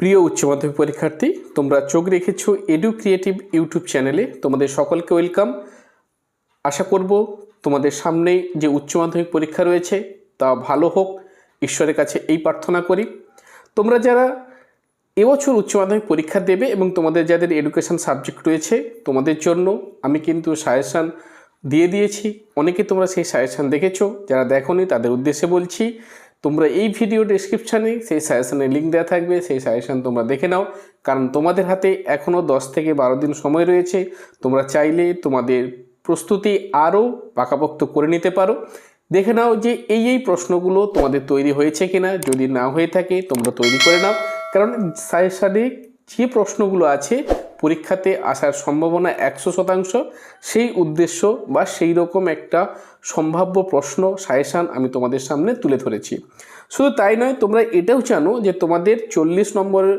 প্রিয় উচ্চ মাধ্যমিক পরীক্ষার্থী, তোমরা চোখ রেখেছো এডু ক্রিয়েটিভ ইউটিউব চ্যানেলে। তোমাদের সকলকে ওয়েলকাম। আশা করব তোমাদের সামনেই যে উচ্চ মাধ্যমিক পরীক্ষা রয়েছে, তা ভালো হোক। ঈশ্বরের কাছে এই প্রার্থনা করি। তোমরা যারা এবছর উচ্চ মাধ্যমিক পরীক্ষা দেবে এবং তোমাদের যাদের এডুকেশন সাবজেক্ট রয়েছে, তোমাদের জন্য আমি কিন্তু সাজেশান দিয়ে দিয়েছি। অনেকে তোমরা সেই সাজেশান দেখেছ, যারা দেখোনি তাদের উদ্দেশ্যে বলছি তোমরা এই ভিডিও ডেসক্রিপশানে সেই সাজেশানের লিঙ্ক দেওয়া থাকবে, সেই সাজেশান তোমরা দেখে নাও। কারণ তোমাদের হাতে এখনও দশ থেকে বারো দিন সময় রয়েছে। তোমরা চাইলে তোমাদের প্রস্তুতি আরও পাকাপোক্ত করে নিতে পারো। দেখে নাও যে এই এই প্রশ্নগুলো তোমাদের তৈরি হয়েছে কিনা। যদি না হয়ে থাকে, তোমরা তৈরি করে নাও। কারণ সাজেশানে যে প্রশ্নগুলো আছে পরীক্ষাতে আসার সম্ভাবনা একশো শতাংশ, সেই উদ্দেশ্য বা সেই রকম একটা সম্ভাব্য প্রশ্ন সাজেশান আমি তোমাদের সামনে তুলে ধরেছি। শুধু তাই নয়, তোমরা এটাও জানো যে তোমাদের চল্লিশ নম্বরের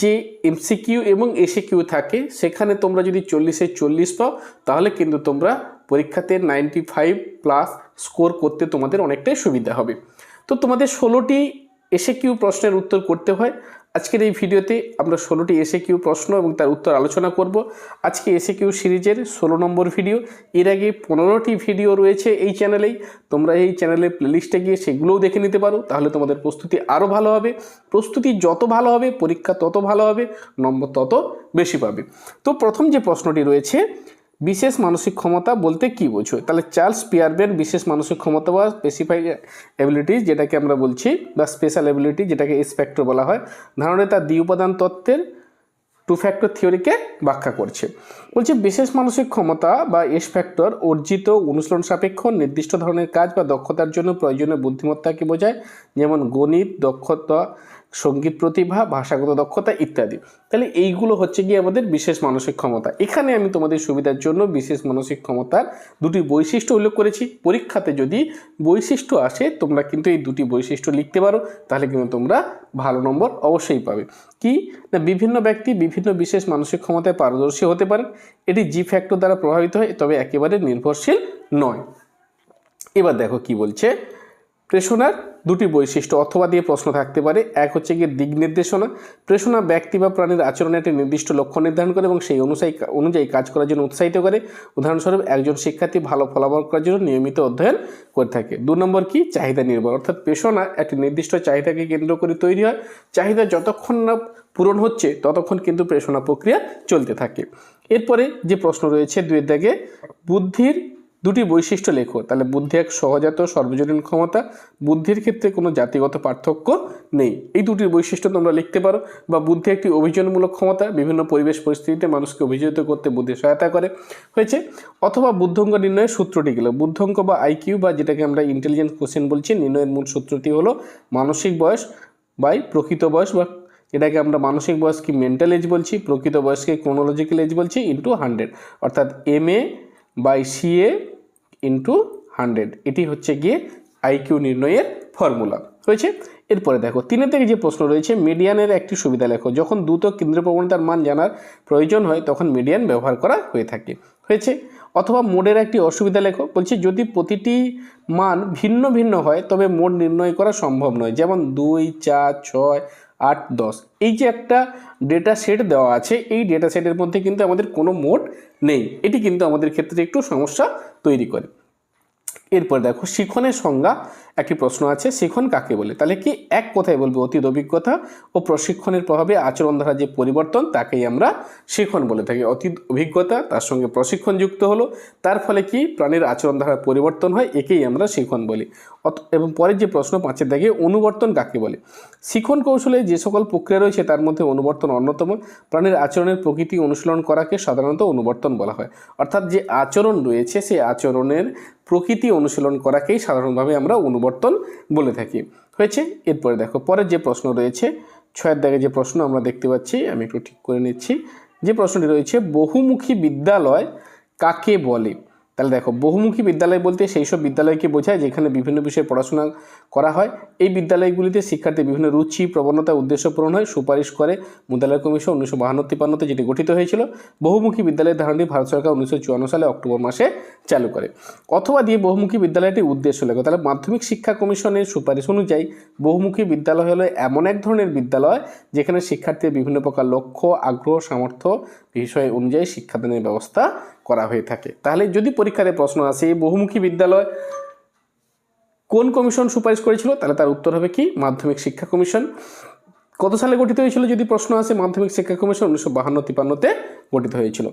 যে এমসিকিউ এবং এসিকিউ থাকে, সেখানে তোমরা যদি চল্লিশে চল্লিশ পাও, তাহলে কিন্তু তোমরা পরীক্ষাতে নাইনটি ফাইভ প্লাস স্কোর করতে তোমাদের অনেকটাই সুবিধা হবে। তো তোমাদের ষোলোটি এসে কিউ প্রশ্নের উত্তর করতে হয় আজকের এই ভিডিওতে আমরা ষোলোটি এসে কিউ প্রশ্ন এবং তার উত্তর আলোচনা করব। আজকে এসে কিউ সিরিজের ষোলো নম্বর ভিডিও। এর আগে পনেরোটি ভিডিও রয়েছে এই চ্যানেলেই। তোমরা এই চ্যানেলের প্লেলিস্টে গিয়ে সেগুলোও দেখে নিতে পারো। তাহলে তোমাদের প্রস্তুতি আরও ভালো হবে। প্রস্তুতি যত ভালো হবে, পরীক্ষা তত ভালো হবে, নম্বর তত বেশি পাবে। তো প্রথম যে প্রশ্নটি রয়েছে বিশেষ মানসিক ক্ষমতা বলতে কি বোঝো? তাহলে চার্লস পিয়ারবের বিশেষ মানসিক ক্ষমতা বা স্পেসিফাই এবিলিটিস যেটাকে আমরা বলছি, বা স্পেশাল এবিলিটি যেটাকে স্পেক্টর বলা হয় ধারণে তার দ্বি উপাদান তত্ত্বের টু ফ্যাক্টর থিওরিকে ব্যাখ্যা করছে। বলছে বিশেষ মানসিক ক্ষমতা বা এস ফ্যাক্টর অর্জিত অনুশীলন সাপেক্ষ, নির্দিষ্ট ধরনের কাজ বা দক্ষতার জন্য প্রয়োজনীয় বুদ্ধিমত্তাকে বোঝায়, যেমন গণিত, দক্ষতা সংগীত প্রতিভা, ভাষাগত দক্ষতা ইত্যাদি। তাহলে এইগুলো হচ্ছে গিয়ে আমাদের বিশেষ মানসিক ক্ষমতা। এখানে আমি তোমাদের সুবিধার জন্য বিশেষ মানসিক ক্ষমতার দুটি বৈশিষ্ট্য উল্লেখ করেছি। পরীক্ষাতে যদি বৈশিষ্ট্য আসে, তোমরা কিন্তু এই দুটি বৈশিষ্ট্য লিখতে পারো, তাহলে কিন্তু তোমরা ভালো নম্বর অবশ্যই পাবে। কি? না, বিভিন্ন ব্যক্তি বিভিন্ন বিশেষ মানসিক ক্ষমতায় পারদর্শী হতে পারেন। এটি জি ফ্যাক্টর দ্বারা প্রভাবিত হয়, তবে একেবারে নির্ভরশীল নয়। এবার দেখো কি বলছে। প্রেষণার দুটি বৈশিষ্ট্য অথবা দিয়ে প্রশ্ন থাকতে পারে। এক হচ্ছে গিয়ে দিক নির্দেশনা। প্রেষণা ব্যক্তি বা প্রাণীর আচরণে একটি নির্দিষ্ট লক্ষ্য নির্ধারণ করে এবং সেই অনুযায়ী অনুযায়ী কাজ করার জন্য উৎসাহিত করে। উদাহরণস্বরূপ, একজন শিক্ষার্থী ভালো ফলাফল করার জন্য নিয়মিত অধ্যয়ন করে থাকে। দু নম্বর কি? চাহিদা নির্ভর। অর্থাৎ পেশনা একটি নির্দিষ্ট চাহিদাকে কেন্দ্র করে তৈরি হয়। চাহিদা যতক্ষণ না পূরণ হচ্ছে, ততক্ষণ কিন্তু প্রেষণা প্রক্রিয়া চলতে থাকে। এরপরে যে প্রশ্ন রয়েছে দুয়ের দাগে বুদ্ধির দুটি বৈশিষ্ট্য লেখো। তাহলে বুদ্ধি এক সহজাত, সর্বজনীন ক্ষমতা। বুদ্ধির ক্ষেত্রে কোনো জাতিগত পার্থক্য নেই। এই দুটি বৈশিষ্ট্য তোমরা লিখতে পারো বা বুদ্ধি একটি অভিযোজনমূলক ক্ষমতা, বিভিন্ন পরিবেশ পরিস্থিতিতে মানুষকে অভিযোজিত করতে বুদ্ধি সহায়তা করে। হয়েছে, অথবা বুদ্ধঙ্গ নির্ণয়ের সূত্রটি গেল। বুদ্ধঙ্ক বা আইকিউ বা যেটাকে আমরা ইন্টেলিজেন্স কোশ্চেন বলছি, নির্ণয়ের মূল সূত্রটি হলো মানসিক বয়স বাই প্রকৃত বয়স বা এটাকে আমরা মানসিক বয়স কি মেন্টাল এজ বলছি, প্রকৃত বয়সকে ক্রোনোলজিক্যাল এজ বলছি ইন্টু হান্ড্রেড অর্থাৎ M A by CA into hundred এটি হচ্ছে গিয়ে আইকিউ নির্ণয়ের ফর্মুলা হয়েছে? এরপরে দেখো, তিনের থেকে যে প্রশ্ন রয়েছে মিডিয়ানের একটি সুবিধা লেখো। যখন দ্রুত কেন্দ্র প্রবণতার মান জানার প্রয়োজন হয়, তখন মিডিয়ান ব্যবহার করা হয়ে থাকে। হয়েছে? অথবা মোডের একটি অসুবিধা লেখো। বলছি, যদি প্রতিটি মান ভিন্ন ভিন্ন হয়, তবে মোড নির্ণয় করা সম্ভব নয়। যেমন দুই, চার, ছয়, আট, দশ। এই যে একটা ডেটা সেট দেওয়া আছে, এই ডেটা সেটের মধ্যে কিন্তু আমাদের কোনো মোড নেই। এটি কিন্তু আমাদের ক্ষেত্রে একটু সমস্যা তৈরি করে। এরপর দেখো শিখনের সংজ্ঞা, একটি প্রশ্ন আছে, শিখন কাকে বলে? তাহলে কি এক কথায় বলব অতীত অভিজ্ঞতা ও প্রশিক্ষণের প্রভাবে আচরণ ধারা যে পরিবর্তন, তাকেই আমরা শিখন বলে থাকি। অতীত অভিজ্ঞতা তার সঙ্গে প্রশিক্ষণ যুক্ত হলো, তার ফলে কি প্রাণীর আচরণ ধারার পরিবর্তন হয়, একেই আমরা শিখন বলি। এবং পরের যে প্রশ্ন পাঁচের দেখে অনুবর্তন কাকে বলে? শিখন কৌশলে যে সকল প্রক্রিয়া রয়েছে, তার মধ্যে অনুবর্তন অন্যতম। প্রাণীর আচরণের প্রকৃতি অনুশীলন করাকে সাধারণত অনুবর্তন বলা হয়। অর্থাৎ যে আচরণ রয়েছে, সেই আচরণের প্রকৃতি অনুশীলন করাকেই সাধারণভাবে আমরা অনুবর্তন বলে থাকি। হয়েছে? এরপরে দেখো, পরের যে প্রশ্ন রয়েছে, ছয়ের দাগে যে প্রশ্ন আমরা দেখতে পাচ্ছি, আমি একটু ঠিক করে নিচ্ছি। যে প্রশ্নটি রয়েছে, বহুমুখী বিদ্যালয় কাকে বলে? তাহলে দেখো, বহুমুখী বিদ্যালয় বলতে সেই সব বিদ্যালয়কে বোঝায় যেখানে বিভিন্ন বিষয়ে পড়াশোনা করা হয়। এই বিদ্যালয়গুলিতে শিক্ষার্থী বিভিন্ন রুচি, প্রবণতা, উদ্দেশ্য পূরণ হয়। সুপারিশ করে মুদালয় কমিশন উনিশশো বাহান্ন তিপ্পান্নতে যেটি গঠিত হয়েছিল, বহুমুখী বিদ্যালয়ের ধারণটি ভারত সরকার উনিশশো চুয়ান্ন সালে অক্টোবর মাসে চালু করে। অথবা দিয়ে বহুমুখী বিদ্যালয়টির উদ্দেশ্য লেখো। তাহলে মাধ্যমিক শিক্ষা কমিশনের সুপারিশ অনুযায়ী বহুমুখী বিদ্যালয় হলো এমন এক ধরনের বিদ্যালয় যেখানে শিক্ষার্থীর বিভিন্ন প্রকার লক্ষ্য, আগ্রহ, সামর্থ্য বিষয় অনুযায়ী শিক্ষাদানের ব্যবস্থা করা হয়ে থাকে। তাহলে যদি পরীক্ষাতে প্রশ্ন আসে বহুমুখী বিদ্যালয় কোন কমিশন সুপারিশ করেছিল? তাহলে তার উত্তর হবে কি? মাধ্যমিক শিক্ষা কমিশন। কত সালে গঠিত হয়েছিল যদি প্রশ্ন আসে? মাধ্যমিক শিক্ষা কমিশন উনিশশো বাহান্ন তিপান্নতে গঠিত হয়েছিল।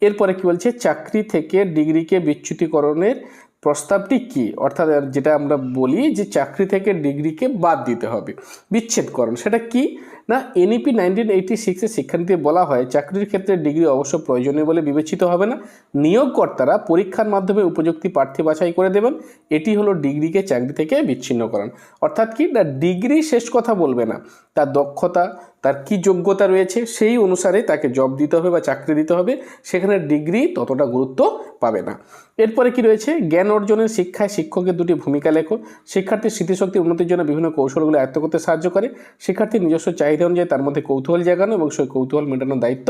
এরপরে কি বলছে? চাকরি থেকে ডিগ্রিকে বিচ্যুতিকরণের প্রস্তাবটি কি? অর্থাৎ যেটা আমরা বলি যে চাকরি থেকে ডিগ্রিকে বাদ দিতে হবে। বিচ্ছেদকরণ, সেটা কি? না এনইপি নাইনটিন এইটি সিক্সের শিক্ষার্থীদের বলা হয়, চাকরির ক্ষেত্রে ডিগ্রি অবশ্য প্রয়োজনীয় বলে বিবেচিত হবে না। নিয়োগকর্তারা পরীক্ষার মাধ্যমে উপযুক্তি প্রার্থী বাছাই করে দেবেন। এটি হলো ডিগ্রিকে চাকরি থেকে বিচ্ছিন্ন করান অর্থাৎ কি? না, ডিগ্রি শেষ কথা বলবে না। তার দক্ষতা তার কি যোগ্যতা রয়েছে সেই অনুসারে তাকে জব দিতে হবে বা চাকরি দিতে হবে, সেখানে ডিগ্রি ততটা গুরুত্ব পাবে না। এরপরে কি রয়েছে? জ্ঞান অর্জনের শিক্ষায় শিক্ষকের দুটি ভূমিকা লেখো। শিক্ষার্থীর স্মৃতিশক্তি উন্নতির জন্য বিভিন্ন কৌশলগুলো আয়ত্ত করতে সাহায্য করে। শিক্ষার্থীর নিজস্ব চাহিদা অনুযায়ী তার মধ্যে কৌতূহল জাগানো এবং সেই কৌতূহল মেটানোর দায়িত্ব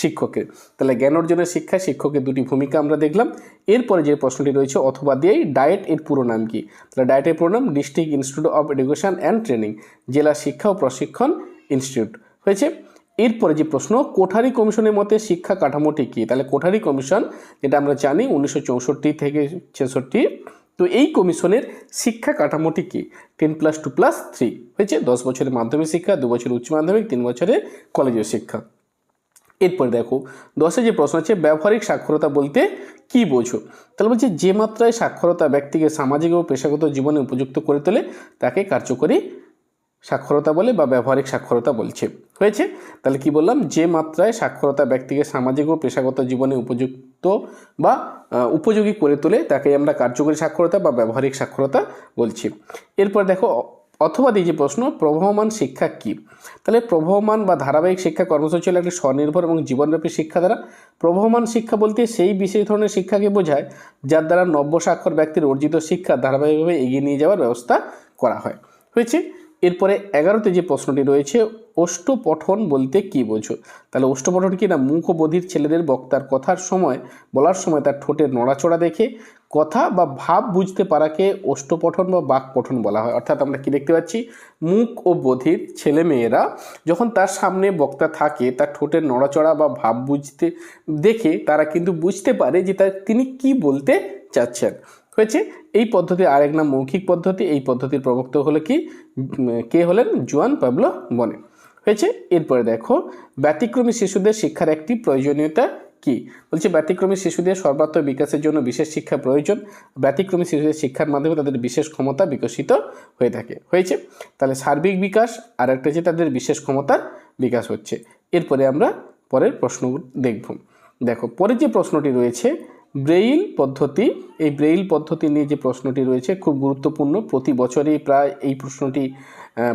শিক্ষকের। তাহলে জ্ঞান অর্জনের শিক্ষায় শিক্ষকের দুটি ভূমিকা আমরা দেখলাম। এরপরে যে প্রশ্নটি রয়েছে, অথবা দিয়েই ডায়েট এর পুরো নাম কি? তাহলে ডায়েটের পুরো নাম district institute of education and training জেলা শিক্ষা ও প্রশিক্ষণ ইনস্টিটিউট। হয়েছে? এরপরে যে প্রশ্ন, কোঠারি কমিশনের মতে শিক্ষা কাঠামোটি কী তাহলে কোঠারি কমিশন, যেটা আমরা জানি, উনিশশো চৌষট্টি থেকে ছেষট্টি, তো এই কমিশনের শিক্ষা কাঠামোটি কী ten plus two plus three. হয়েছে? দশ বছরের মাধ্যমিক শিক্ষা, দু বছরের উচ্চ মাধ্যমিক, তিন বছরের কলেজের শিক্ষা। এরপরে দেখো, দশে যে প্রশ্ন আছে, ব্যবহারিক সাক্ষরতা বলতে কি বোঝো? তাহলে বলছে, যে মাত্রায় সাক্ষরতা ব্যক্তিকে সামাজিক ও পেশাগত জীবনে উপযুক্ত করে তোলে, তাকে কার্যকরী সাক্ষরতা বলে বা ব্যবহারিক সাক্ষরতা বলছে। হয়েছে? তাহলে কি বললাম? যে মাত্রায় সাক্ষরতা ব্যক্তিকে সামাজিক ও পেশাগত জীবনে উপযুক্ত বা উপযোগী করে তোলে তাকে আমরা কার্যকরী সাক্ষরতা বা ব্যবহারিক সাক্ষরতা বলছি। এরপর দেখো, অথবা দিয়ে যে প্রশ্ন, প্রবহমান শিক্ষা কি? তাহলে প্রবহমান বা ধারাবাহিক শিক্ষা কর্মসূচি হলো একটি স্বনির্ভর এবং জীবনব্যাপী শিক্ষা দ্বারা প্রবহমান শিক্ষা বলতে সেই বিশেষ ধরনের শিক্ষাকে বোঝায়, যার দ্বারা নব্য স্বাক্ষর ব্যক্তির অর্জিত শিক্ষা ধারাবাহিকভাবে এগিয়ে নিয়ে যাওয়ার ব্যবস্থা করা হয়। হয়েছে? এরপরে এগারোতে যে প্রশ্নটি রয়েছে, অষ্টপঠন বলতে কি বোঝো? তাহলে অষ্টপঠন কি না? মুখ ও বধির ছেলেদের বক্তার কথার সময়, বলার সময় তার ঠোঁটের নড়াচড়া দেখে কথা বা ভাব বুঝতে পারাকে অষ্টপঠন বা বাক পঠন বলা হয়। অর্থাৎ আমরা কি দেখতে পাচ্ছি? মুখ ও বধির ছেলে মেয়েরা যখন তার সামনে বক্তা থাকে, তার ঠোঁটের নড়াচড়া বা ভাব বুঝতে দেখে তারা কিন্তু বুঝতে পারে যে তার তিনি কি বলতে চাচ্ছেন। হয়েছে। এই পদ্ধতি আরেক নাম মৌখিক পদ্ধতি। এই পদ্ধতির প্রবক্তা হলো কি? কে হলেন? জুয়ান পাবলো বনে। হয়েছে? এরপরে দেখো, ব্যতিক্রমী শিশুদের শিক্ষার একটি প্রয়োজনীয়তা কি? বলছে, ব্যতিক্রমী শিশুদের সর্বাত্মক বিকাশের জন্য বিশেষ শিক্ষা প্রয়োজন। ব্যতিক্রমী শিশুদের শিক্ষার মাধ্যমে তাদের বিশেষ ক্ষমতা বিকশিত হয়ে থাকে। হয়েছে? তাহলে সার্বিক বিকাশ আর একটা হচ্ছে তাদের বিশেষ ক্ষমতার বিকাশ হচ্ছে। এরপরে আমরা পরের প্রশ্ন দেখব। দেখো, পরে যে প্রশ্নটি রয়েছে ব্রেইল পদ্ধতি। এই ব্রেইল পদ্ধতি নিয়ে যে প্রশ্নটি রয়েছে খুব গুরুত্বপূর্ণ, প্রতি বছরই প্রায় এই প্রশ্নটি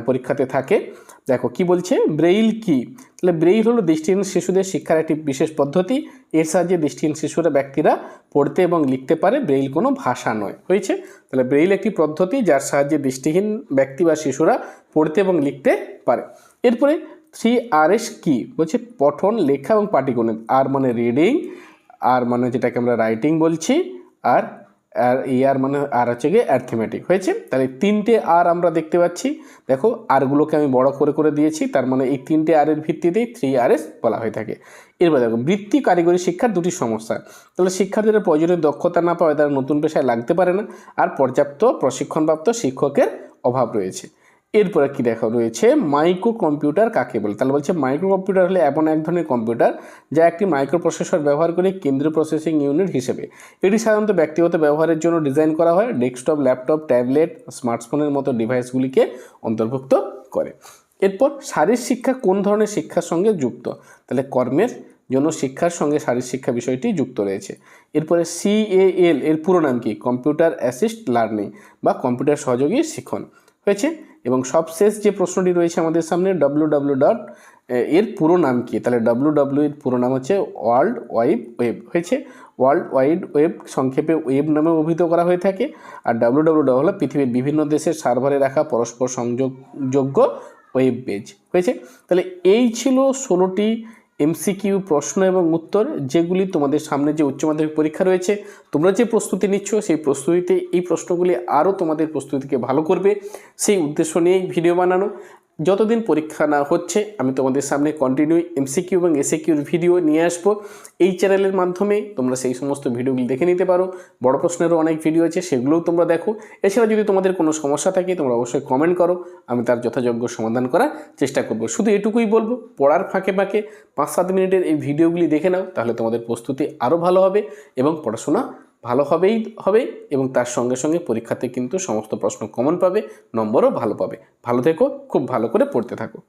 পরীক্ষাতে থাকে। দেখো, কি বলছে? ব্রেইল কি? তাহলে ব্রেইল হলো দৃষ্টিহীন শিশুদের শিক্ষার একটি বিশেষ পদ্ধতি। এর সাহায্যে দৃষ্টিহীন শিশুরা, ব্যক্তিরা পড়তে এবং লিখতে পারে। ব্রেইল কোনো ভাষা নয়। হয়েছে? তাহলে ব্রেইল একটি পদ্ধতি যার সাহায্যে দৃষ্টিহীন ব্যক্তি বা শিশুরা পড়তে এবং লিখতে পারে। এরপরে থ্রি আর এস কি? বলছে পঠন, লেখা এবং পাটিগণিত। আর মানে রিডিং। আর মানে যেটাকে আমরা রাইটিং বলছি, আর আর এই আর মানে আর হচ্ছে গিয়ে অ্যাথমেটিক হয়েছে? তাহলে তিনটে আর আমরা দেখতে পাচ্ছি। দেখো আরগুলোকে আমি বড় করে করে দিয়েছি, তার মানে এই তিনটে আরের ভিত্তিতেই থ্রি আর এস বলা হয়ে থাকে। এরপর দেখো, বৃত্তি, কারিগরি, শিক্ষার দুটি সমস্যা। তাহলে শিক্ষার্থীরা প্রয়োজনীয় দক্ষতা না পাওয়ায় তারা নতুন পেশায় লাগতে পারে না, আর পর্যাপ্ত প্রশিক্ষণপ্রাপ্ত শিক্ষকের অভাব রয়েছে। এরপরে কি দেখা রয়েছে মাইক্রো কম্পিউটার কাকে বলে? তাহলে বলছে মাইক্রো কম্পিউটার হলে এমন এক ধরনের কম্পিউটার যা একটি মাইক্রো প্রসেসর ব্যবহার করে কেন্দ্রীয় প্রসেসিং ইউনিট হিসেবে। এটি সাধারণত ব্যক্তিগত ব্যবহারের জন্য ডিজাইন করা হয় ডেস্কটপ ল্যাপটপ ট্যাবলেট স্মার্টফোনের মতো ডিভাইসগুলিকে অন্তর্ভুক্ত করে। এরপর শারীর শিক্ষা কোন ধরনের শিক্ষার সঙ্গে যুক্ত? তাহলে কর্মের জন্য শিক্ষার সঙ্গে শারীর শিক্ষা বিষয়টি যুক্ত রয়েছে। এরপরে সিএএল এর পুরো নাম কি? কম্পিউটার অ্যাসিস্ট লার্নিং বা কম্পিউটার সহযোগী শিখন হয়েছে এবং সবশেষ যে প্রশ্নটি রয়েছে আমাদের সামনে ডাব্লু ডাব্লু ডট এর পুরো নাম কি? তাহলে ডাব্লু ডাব্লু এর পুরো নাম হচ্ছে ওয়ার্ল্ড ওয়াইড ওয়েব হয়েছে? ওয়ার্ল্ড ওয়াইড ওয়েব সংক্ষেপে ওয়েব নামে অভিহিত করা হয়ে থাকে। আর ডাব্লু ডাব্লু হলো পৃথিবীর বিভিন্ন দেশের সার্ভারে রাখা পরস্পর সংযোগযোগ্য ওয়েব পেজ হয়েছে? তাহলে এই ছিল ষোলোটি এমসিকিউ, প্রশ্ন এবং উত্তর যেগুলি তোমাদের সামনে যে উচ্চ মাধ্যমিক পরীক্ষা রয়েছে, তোমরা যে প্রস্তুতি নিচ্ছ সেই প্রস্তুতিতে এই প্রশ্নগুলি আরও তোমাদের প্রস্তুতিকে ভালো করবে। সেই উদ্দেশ্য নিয়েই ভিডিও বানানো। যতদিন পরীক্ষা না হচ্ছে, আমি তোমাদের সামনে কন্টিনিউ এমসিকিউ এবং এসএকিউর ভিডিও নিয়ে আসব। এই চ্যানেলের মাধ্যমে তোমরা সেই সমস্ত ভিডিওগুলি দেখে নিতে পারো। বড় প্রশ্নেরও অনেক ভিডিও আছে, সেগুলোও তোমরা দেখো। এছাড়া যদি তোমাদের কোনো সমস্যা থাকে, তোমরা অবশ্যই কমেন্ট করো। আমি তার যথাযোগ্য সমাধান করার চেষ্টা করব। শুধু এটুকুই বলব, পড়ার ফাঁকে ফাঁকে পাঁচ সাত মিনিটের এই ভিডিওগুলি দেখে নাও, তাহলে তোমাদের প্রস্তুতি আরও ভালো হবে এবং পড়াশোনা ভালো হবেই হবে এবং তার সঙ্গে সঙ্গে পরীক্ষাতে কিন্তু সমস্ত প্রশ্ন কমন পাবে, নম্বরও ভালো পাবে। ভালো থেকো, খুব ভালো করে পড়তে থাকো।